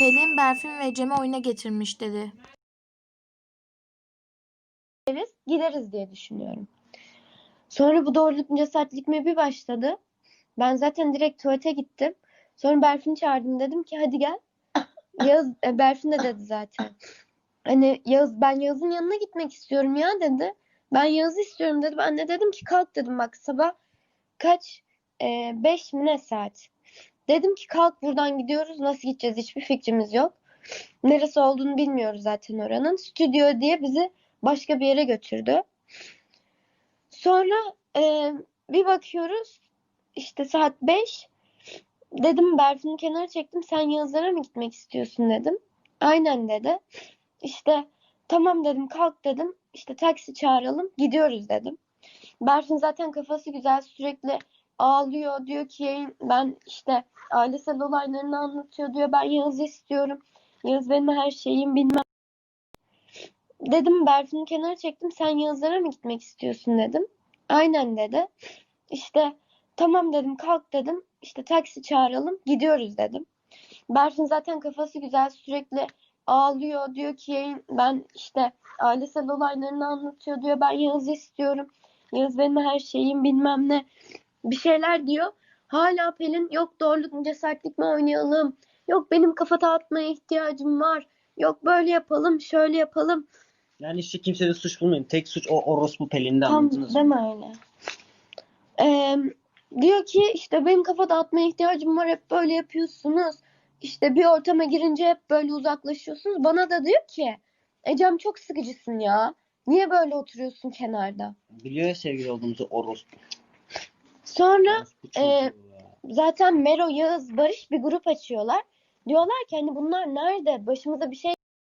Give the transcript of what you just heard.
Pelin, Berfin ve Cem'i oyuna getirmiş dedi. gideriz, gideriz diye düşünüyorum. Sonra bu doğruluk cesaretlik mi bir başladı. Ben zaten direkt tuvalete gittim. Sonra Berfin'i çağırdım dedim ki hadi gel. Yağız, e, Berfin de dedi zaten. Hani Yağız ben Yağız'ın yanına gitmek istiyorum ya dedi. Ben Yağız'ı istiyorum dedi. Ben de dedim ki kalk dedim bak sabah kaç? E, beş mi ne saat? Dedim ki kalk buradan gidiyoruz. Nasıl gideceğiz hiçbir fikrimiz yok. Neresi olduğunu bilmiyoruz zaten oranın. Stüdyo diye bizi başka bir yere götürdü. Sonra e, bir bakıyoruz işte saat 5 dedim Berfin'i kenara çektim sen Yağızlara mı gitmek istiyorsun dedim. Aynen dedi. İşte tamam dedim kalk dedim işte taksi çağıralım gidiyoruz dedim. Berfin zaten kafası güzel sürekli ağlıyor diyor ki ben işte ailesel olaylarını anlatıyor diyor ben Yağız'ı istiyorum. Yağız benim her şeyim bilmem. Dedim Berfin'i kenara çektim sen Yağızlara mı gitmek istiyorsun dedim. Aynen dedi. İşte tamam dedim kalk dedim işte taksi çağıralım gidiyoruz dedim. Berfin zaten kafası güzel sürekli ağlıyor diyor ki ben işte ailesel olaylarını anlatıyor diyor ben Yağız'ı istiyorum. Yağız benim her şeyim bilmem ne bir şeyler diyor. Hala Pelin yok doğruluk mu cesaretlik mi oynayalım. Yok benim kafa dağıtmaya ihtiyacım var. Yok böyle yapalım şöyle yapalım. Yani işte kimse de suç bulmayın. Tek suç o orospu Pelin'de Tam anladınız mı? deme öyle. Ee, diyor ki işte benim kafa dağıtmaya ihtiyacım var hep böyle yapıyorsunuz. İşte bir ortama girince hep böyle uzaklaşıyorsunuz. Bana da diyor ki Ecem çok sıkıcısın ya. Niye böyle oturuyorsun kenarda? Biliyor ya sevgili olduğumuzu orospu. Sonra e, zaten Mero, Yağız, Barış bir grup açıyorlar. Diyorlar ki hani bunlar nerede? Başımıza bir şey